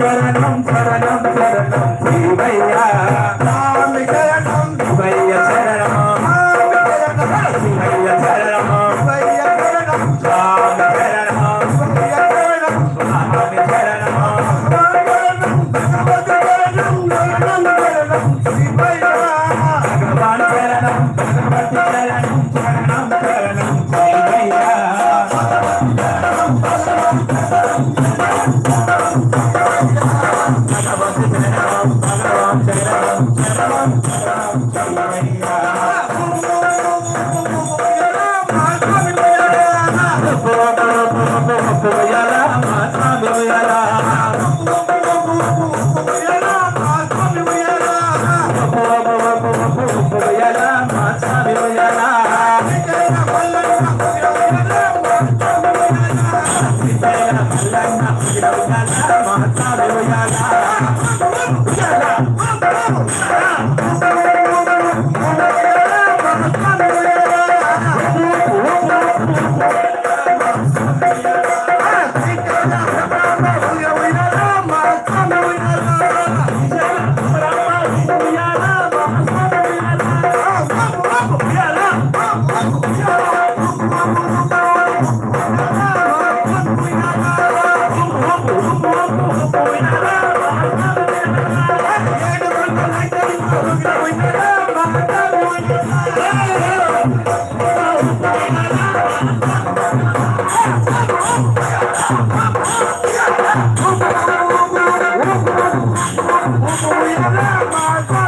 శరణం శరణం శరణం శివయ్య స్వామి శరణం శివయ్య శరణం శివయ్య శరణం శివయ్య శరణం స్వామి శరణం శివయ్య శరణం స్వామి శరణం భగవాన్ శివయ్య Yeah.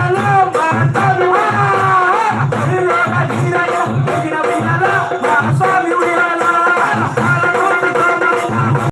Hello.